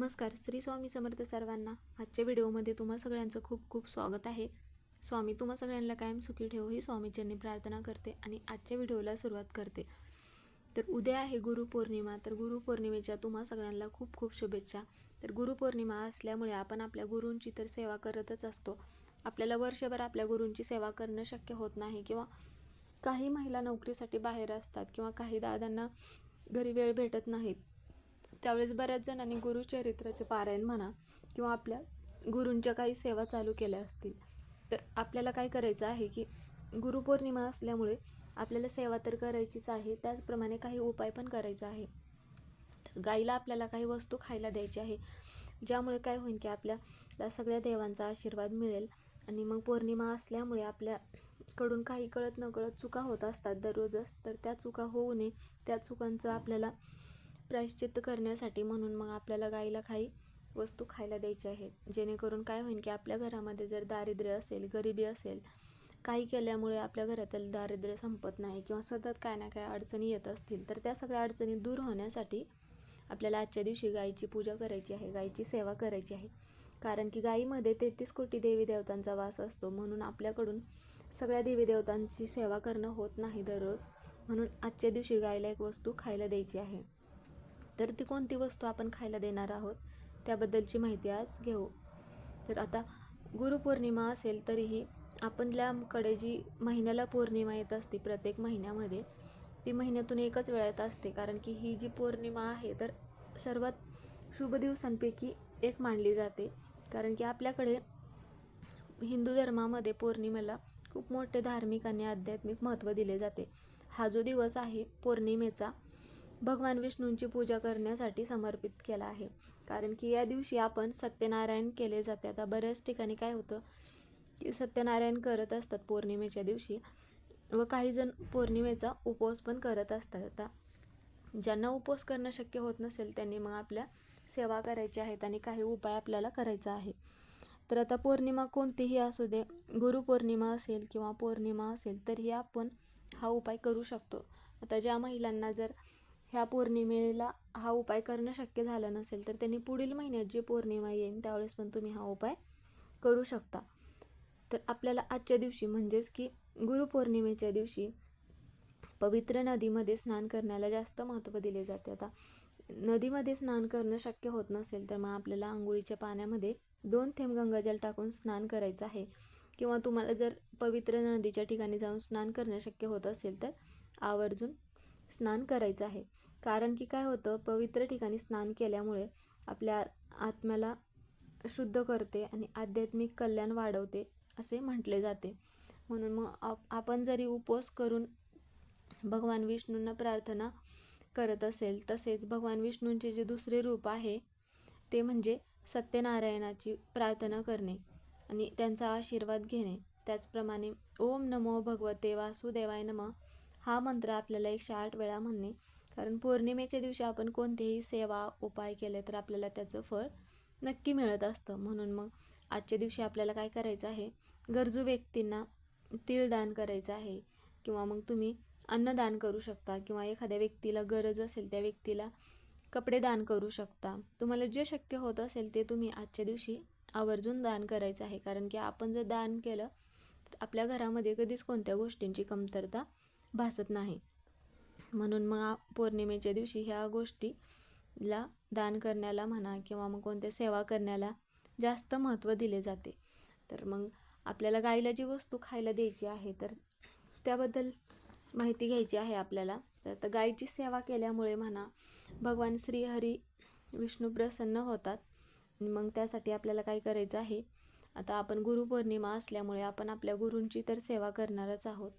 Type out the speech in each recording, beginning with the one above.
नमस्कार श्री स्वामी समर्थ सर्वांना आजच्या व्हिडिओमध्ये तुम्हा सगळ्यांचं खूप खूप स्वागत आहे. स्वामी तुम्हा सगळ्यांना कायम सुखी ठेव ही स्वामीजींनी प्रार्थना करते आणि आजच्या व्हिडिओला सुरुवात करते. तर उद्या आहे गुरुपौर्णिमा तर गुरुपौर्णिमेच्या तुम्हा सगळ्यांना खूप खूप शुभेच्छा. तर गुरुपौर्णिमा असल्यामुळे आपण आपल्या गुरूंची तर सेवा करतच असतो. आपल्याला वर्षभर आपल्या गुरूंची सेवा करणं शक्य होत नाही किंवा काही महिला नोकरीसाठी बाहेर असतात किंवा काही दादांना घरी वेळ भेटत नाहीत. त्यावेळेस बऱ्याच जणांनी गुरुचरित्राचे पारायण म्हणा किंवा आपल्या गुरूंच्या काही सेवा चालू केल्या असतील. तर आपल्याला काय करायचं आहे की गुरुपौर्णिमा असल्यामुळे आपल्याला सेवा तर करायचीच आहे त्याचप्रमाणे काही उपाय पण करायचा आहे. गाईला आपल्याला काही वस्तू खायला द्यायची आहे ज्यामुळे काय होईल की आपल्याला सगळ्या देवांचा आशीर्वाद मिळेल आणि मग पौर्णिमा असल्यामुळे आपल्याकडून काही कळत नकळत चुका होत असतात दररोजच. तर त्या चुका होऊ नये त्या चुकांचं आपल्याला प्रायश्चित्त करण्यासाठी म्हणून मग आपल्याला गाईला काही वस्तू खायला द्यायच्या आहेत. जेणेकरून काय होईल की आपल्या घरामध्ये जर दारिद्र्य असेल गरिबी असेल काही केल्यामुळे आपल्या घरातील दारिद्र्य संपत नाही किंवा सतत काय ना काय अडचणी येत असतील तर त्या सगळ्या अडचणी दूर होण्यासाठी आपल्याला आजच्या दिवशी गाईची पूजा करायची आहे गाईची सेवा करायची आहे. कारण की गाईमध्ये तेहतीस कोटी देवी देवतांचा वास असतो म्हणून आपल्याकडून सगळ्या देवी देवतांची सेवा करणं होत नाही दररोज. म्हणून आजच्या दिवशी गाईला एक वस्तू खायला द्यायची आहे. तर ती कोणती वस्तू आपण खायला देणार आहोत त्याबद्दलची माहिती आज घेऊ. तर आता गुरुपौर्णिमा असेल तरीही आपल्याकडे जी महिन्याला पौर्णिमा येत असते प्रत्येक महिन्यामध्ये ती महिन्यातून एकच वेळात असते. कारण की ही जी पौर्णिमा आहे तर सर्वात शुभ दिवसांपैकी एक मानली जाते. कारण की आपल्याकडे हिंदू धर्मामध्ये पौर्णिमेला खूप मोठे धार्मिक आणि आध्यात्मिक महत्त्व दिले जाते. हा जो दिवस आहे पौर्णिमेचा भगवान विष्णूंची पूजा करण्यासाठी समर्पित केला आहे. कारण की या दिवशी आपण सत्यनारायण केले जाते. आता बऱ्याच ठिकाणी काय होतं की सत्यनारायण करत असतात पौर्णिमेच्या दिवशी व काही जण पौर्णिमेचा उपवास पण करत असतात. आता ज्यांना उपवास करणं शक्य होत नसेल त्यांनी मग आपल्या सेवा करायची आहेत आणि काही उपाय आपल्याला करायचा आहे. तर आता पौर्णिमा कोणतीही असू दे गुरुपौर्णिमा असेल किंवा पौर्णिमा असेल तरीही आपण हा उपाय करू शकतो. आता ज्या महिलांना जर ह्या पौर्णिमेला हा उपाय करणं शक्य झालं नसेल तर त्यांनी पुढील महिन्यात जी पौर्णिमा येईल त्यावेळेस पण तुम्ही हा उपाय करू शकता. तर आपल्याला आजच्या दिवशी म्हणजेच की गुरुपौर्णिमेच्या दिवशी पवित्र नदीमध्ये स्नान करण्याला जास्त महत्त्व दिले जाते. आता नदीमध्ये स्नान करणं शक्य होत नसेल तर मग आपल्याला आंघोळीच्या पाण्यामध्ये दोन थेंब गंगाजल टाकून स्नान करायचं आहे. किंवा तुम्हाला जर पवित्र नदीच्या ठिकाणी जाऊन स्नान करणं शक्य होत असेल तर आवर्जून स्नान करायचं आहे. कारण की काय होतं पवित्र ठिकाणी स्नान केल्यामुळे आपल्या आत्म्याला शुद्ध करते आणि आध्यात्मिक कल्याण वाढवते असे म्हटले जाते. म्हणून मग आप आपण जरी उपवास करून भगवान विष्णूंना प्रार्थना करत असेल तसेच भगवान विष्णूंचे जे दुसरे रूप आहे ते म्हणजे सत्यनारायणाची प्रार्थना करणे आणि त्यांचा आशीर्वाद घेणे. त्याचप्रमाणे ओम नमो भगवते वासुदेवाय नम. हा मंत्र आपल्याला एकशे आठ वेळा म्हणणे. कारण पौर्णिमेच्या दिवशी आपण कोणतेही सेवा उपाय केले तर आपल्याला त्याचं फळ नक्की मिळत असतं. म्हणून मग आजच्या दिवशी आपल्याला काय करायचं आहे? गरजू व्यक्तींना तीळ दान करायचं आहे. किंवा मग तुम्ही अन्नदान करू शकता किंवा एखाद्या व्यक्तीला गरज असेल त्या व्यक्तीला कपडे दान करू शकता. तुम्हाला जे शक्य होत असेल ते तुम्ही आजच्या दिवशी आवर्जून दान करायचं आहे. कारण की आपण जर दान केलं तर आपल्या घरामध्ये कधीच कोणत्या गोष्टींची कमतरता भासत नाही. म्हणून मग पौर्णिमेच्या दिवशी ह्या गोष्टीला दान करण्याला म्हणा किंवा मग कोणत्या सेवा करण्याला जास्त महत्त्व दिले जाते. तर मग आपल्याला गाईला जी वस्तू खायला द्यायची आहे तर त्याबद्दल माहिती घ्यायची आहे आपल्याला. तर आता सेवा केल्यामुळे म्हणा भगवान श्रीहरी विष्णू प्रसन्न होतात. मग त्यासाठी आपल्याला काय करायचं आहे? आता आपण गुरुपौर्णिमा असल्यामुळे आपण आपल्या गुरूंची तर सेवा करणारच आहोत.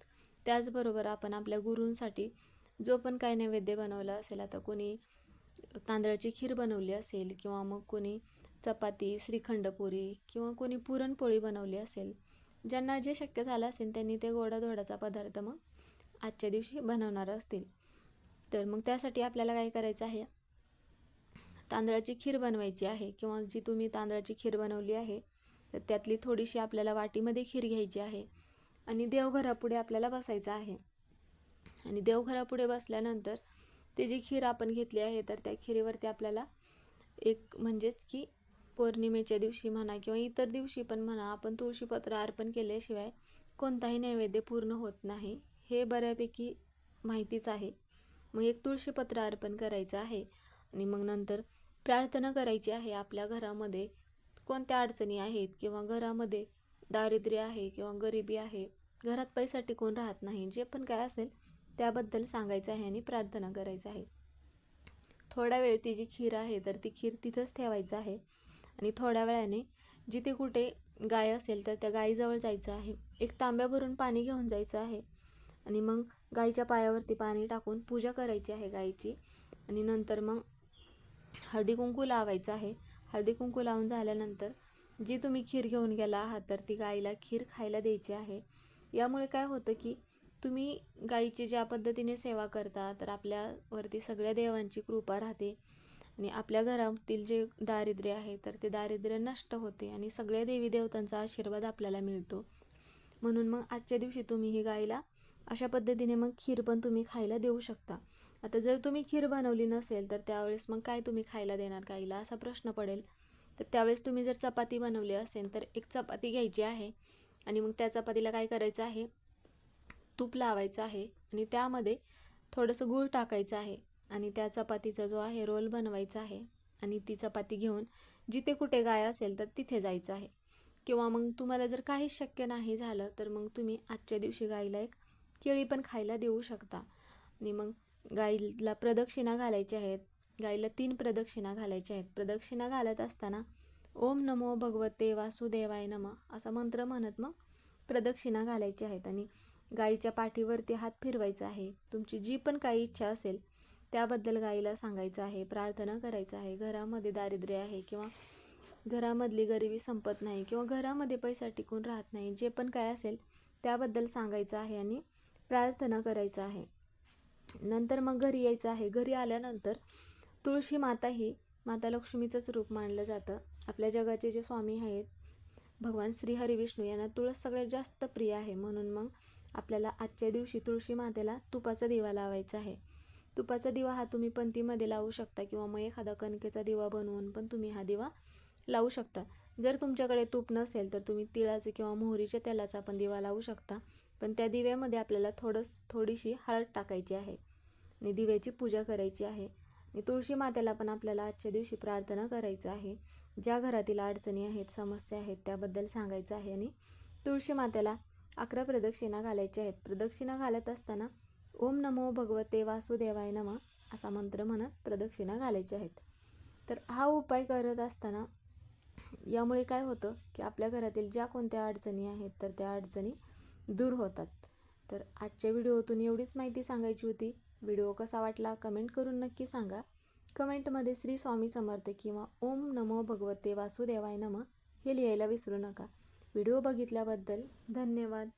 त्याचबरोबर आपण आपल्या गुरूंसाठी जो पण काही नैवेद्य बनवला असेल आता कोणी तांदळाची खीर बनवली असेल किंवा मग कोणी चपाती श्रीखंडपुरी किंवा कोणी पुरणपोळी बनवली असेल ज्यांना जे शक्य झालं असेल त्यांनी ते गोडाधोडाचा पदार्थ मग आजच्या दिवशी बनवणार असतील. तर मग त्यासाठी आपल्याला काय करायचं आहे? तांदळाची खीर बनवायची आहे किंवा जी तुम्ही तांदळाची खीर बनवली आहे तर त्यातली थोडीशी आपल्याला वाटीमध्ये खीर घ्यायची आहे. आणि देवघरापुढे आपल्याला बसायचं आहे. आणि देवघरापुढे बसल्यानंतर ते जी खीर आपण घेतली आहे तर त्या खिरीवरती आपल्याला एक म्हणजेच की पौर्णिमेच्या दिवशी म्हणा किंवा इतर दिवशी पण म्हणा आपण तुळशीपत्र अर्पण केल्याशिवाय कोणताही नैवेद्य पूर्ण होत नाही. हे बऱ्यापैकी माहितीच आहे. मग एक तुळशीपत्र अर्पण करायचं आहे आणि मग नंतर प्रार्थना करायची आहे आपल्या घरामध्ये. कोणत्या अडचणी आहेत किंवा घरामध्ये दारिद्र्य आहे किंवा गरिबी आहे घरात पैसा टिकून राहत नाही जे पण काय असेल त्याबद्दल सांगायचं आहे आणि प्रार्थना करायचं आहे. थोडा वेळ ती जी खीर आहे तर ती खीर तिथंच ठेवायचं आहे. आणि थोड्या वेळाने जिथे कुठे गाय असेल तर त्या गायीजवळ जायचं आहे. एक तांब्या भरून पाणी घेऊन जायचं आहे. आणि मग गाईच्या पायावरती पाणी टाकून पूजा करायची आहे गाईची आणि नंतर मग हळदी कुंकू लावायचं आहे. हळदी कुंकू लावून झाल्यानंतर जी तुम्ही खीर घेऊन गेला आहात तर ती गाईला खीर खायला द्यायची आहे. यामुळे काय होतं की तुम्ही गाईची ज्या पद्धतीने सेवा करता तर आपल्यावरती सगळ्या देवांची कृपा राहते आणि आपल्या घरातील जे दारिद्र्य आहे तर ते दारिद्र्य नष्ट होते आणि सगळ्या देवी देवतांचा आशीर्वाद आपल्याला मिळतो. म्हणून मग आजच्या दिवशी तुम्ही ही गाईला अशा पद्धतीने मग खीर पण तुम्ही खायला देऊ शकता. आता जर तुम्ही खीर बनवली नसेल तर त्यावेळेस मग काय तुम्ही खायला देणार गाईला असा प्रश्न पडेल. तर त्यावेळेस तुम्ही जर चपाती बनवली असेल तर एक चपाती घ्यायची आहे. आणि मग त्या चपातीला काय करायचं आहे? तूप लावायचं आहे. आणि त्यामध्ये थोडंसं गूळ टाकायचं आहे. आणि त्या चपातीचा जो आहे रोल बनवायचा आहे. आणि ती चपाती घेऊन जिथे कुठे गाय असेल तर तिथे जायचं आहे. किंवा मग तुम्हाला जर काहीच शक्य नाही झालं तर मग तुम्ही आजच्या दिवशी गाईला एक केळी पण खायला देऊ शकता. आणि मग गाईला प्रदक्षिणा घालायची आहेत गाईला तीन प्रदक्षिणा घालायच्या आहेत. प्रदक्षिणा घालत असताना ओम नमो भगवते वासुदेवाय नम असा मंत्र म्हणत मग प्रदक्षिणा घालायची आहेत आणि गाईच्या पाठीवरती हात फिरवायचा आहे. तुमची जी पण काही इच्छा असेल त्याबद्दल गाईला सांगायचं आहे. प्रार्थना करायचं आहे. घरामध्ये दारिद्र्य आहे किंवा घरामधली गरिबी संपत नाही किंवा घरामध्ये पैसा टिकून राहत नाही जे पण काय असेल त्याबद्दल सांगायचं आहे आणि प्रार्थना करायचं आहे. नंतर मग घरी यायचं आहे. घरी आल्यानंतर तुळशी माता ही माता लक्ष्मीचंच रूप मानलं जातं. आपल्या जगाचे जे स्वामी आहेत भगवान श्री विष्णू यांना तुळस सगळ्यात जास्त प्रिय आहे. म्हणून मग आपल्याला आजच्या दिवशी तुळशी मातेला तुपाचा दिवा लावायचा आहे. तुपाचा दिवा हा तुम्ही पंथीमध्ये लावू शकता किंवा मग एखादा कणकेचा दिवा बनवून पण तुम्ही हा दिवा लावू शकता. जर तुमच्याकडे तूप नसेल तर तुम्ही तिळाचे किंवा मोहरीच्या तेलाचा पण दिवा लावू शकता. पण त्या दिव्यामध्ये आपल्याला थोडंस थोडीशी हळद टाकायची आहे. आणि दिव्याची पूजा करायची आहे. आणि तुळशी मातेला पण आपल्याला आजच्या दिवशी प्रार्थना करायचं आहे. ज्या घरातील अडचणी आहेत समस्या आहेत त्याबद्दल सांगायचं आहे आणि तुळशी मातेला अकरा प्रदक्षिणा घालायच्या आहेत. प्रदक्षिणा घालत असताना ओम नमो भगवते वासुदेवाय नम असा मंत्र म्हणत प्रदक्षिणा घालायच्या आहेत. तर हा उपाय करत असताना यामुळे काय होतं की आपल्या घरातील ज्या कोणत्या अडचणी आहेत तर त्या अडचणी दूर होतात. तर आजच्या व्हिडिओतून एवढीच माहिती सांगायची होती. व्हिडिओ कसा वाटला कमेंट करून नक्की सांगा. कमेंटमध्ये श्री स्वामी समर्थ किंवा ओम नमो भगवते वासुदेवाय नम हे लिहायला विसरू नका. व्हिडिओ बघितल्याबद्दल धन्यवाद.